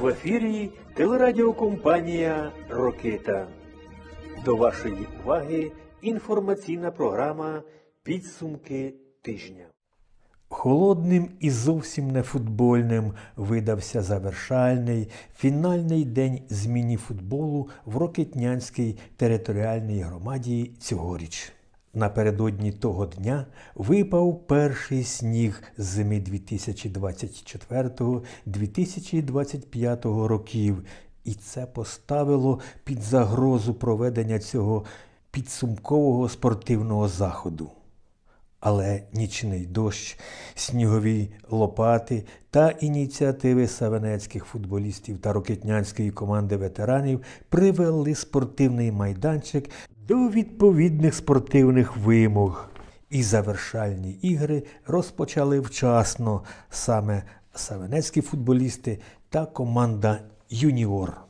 В ефірі телерадіокомпанія Рокита. До вашої уваги інформаційна програма Підсумки тижня. Холодним і зовсім не футбольним видався завершальний фінальний день зміні футболу в Рокетнянській територіальній громаді цьогоріч. Напередодні того дня випав перший сніг зими 2024-2025 років, і це поставило під загрозу проведення цього підсумкового спортивного заходу. Але нічний дощ, снігові лопати та ініціативи савенецьких футболістів та рокетнянської команди ветеранів привели спортивний майданчик до відповідних спортивних вимог. І завершальні ігри розпочали вчасно саме савенецькі футболісти та команда Юніор.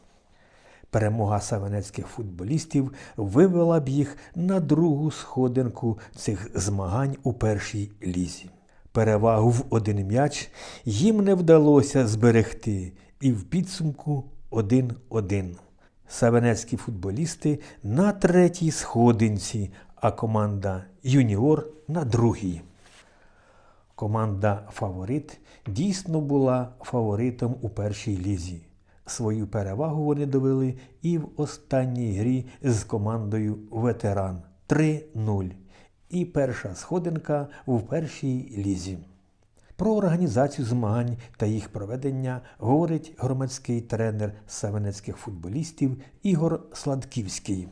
Перемога савенецьких футболістів вивела б їх на другу сходинку цих змагань у першій лізі. Перевагу в один м'яч їм не вдалося зберегти, і в підсумку 1-1. Савенецькі футболісти на третій сходинці, а команда Юніор на другій. Команда Фаворит дійсно була фаворитом у першій лізі. Свою перевагу вони довели і в останній грі з командою Ветеран 3-0. І перша сходинка в першій лізі. Про організацію змагань та їх проведення говорить громадський тренер савенецьких футболістів Ігор Сладківський.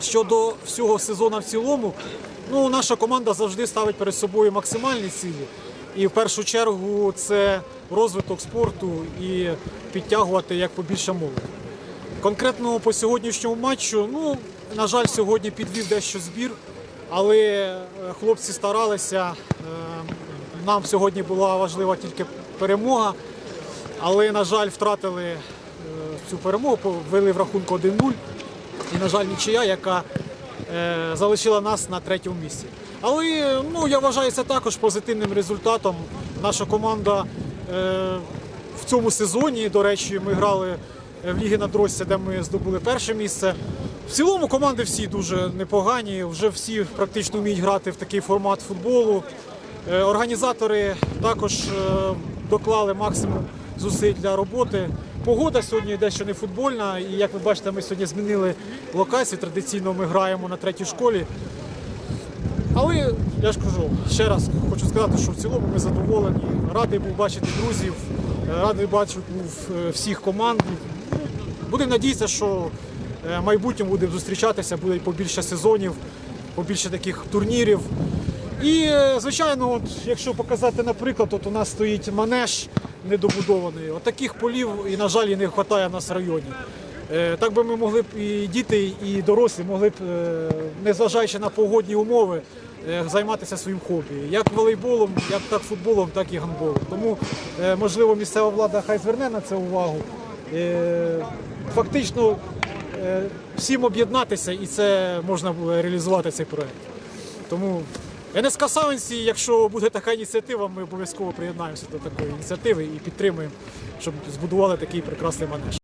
Щодо всього сезону в цілому, ну, наша команда завжди ставить перед собою максимальні цілі. І в першу чергу це розвиток спорту і підтягувати як побільше молоді. Конкретно по сьогоднішньому матчу, ну, на жаль, сьогодні підвів дещо збір, але е, хлопці старалися. Е, Нам сьогодні була важлива тільки перемога, але, на жаль, втратили е, цю перемогу, ввели в рахунку 1-0. І, на жаль, нічия, яка залишила нас на третьому місці. Але ну, я вважаю це також позитивним результатом. Наша команда е, в цьому сезоні, до речі, ми грали в Лігі Надросся, де ми здобули перше місце. В цілому команди всі дуже непогані, вже всі практично вміють грати в такий формат футболу. Е, Організатори також е, доклали максимум зусиль для роботи. Погода сьогодні дещо не футбольна, і як ви бачите, ми сьогодні змінили локацію. Традиційно ми граємо на третій школі. Але я ж кажу, ще раз хочу сказати, що в цілому ми задоволені. Радий був бачити друзів, е, радий бачити е, всіх команд. Будемо надіятися, що е, в майбутньому будемо зустрічатися, буде побільше сезонів, побільше таких турнірів. І, звичайно, от, якщо показати, наприклад, от у нас стоїть манеж недобудований. От таких полів, і, на жаль, і не вистачає в нас в районі. Так би ми могли б і діти, і дорослі могли б, незважаючи на погодні умови, займатися своїм хобі. Як волейболом, як так футболом, так і гандболом. Тому, е, можливо, місцева влада хай зверне на це увагу. Е, Фактично е, всім об'єднатися і це можна реалізувати цей проект. Тому НСК Савенсі, якщо буде така ініціатива, ми обов'язково приєднаємося до такої ініціативи і підтримуємо, щоб збудували такий прекрасний манеж.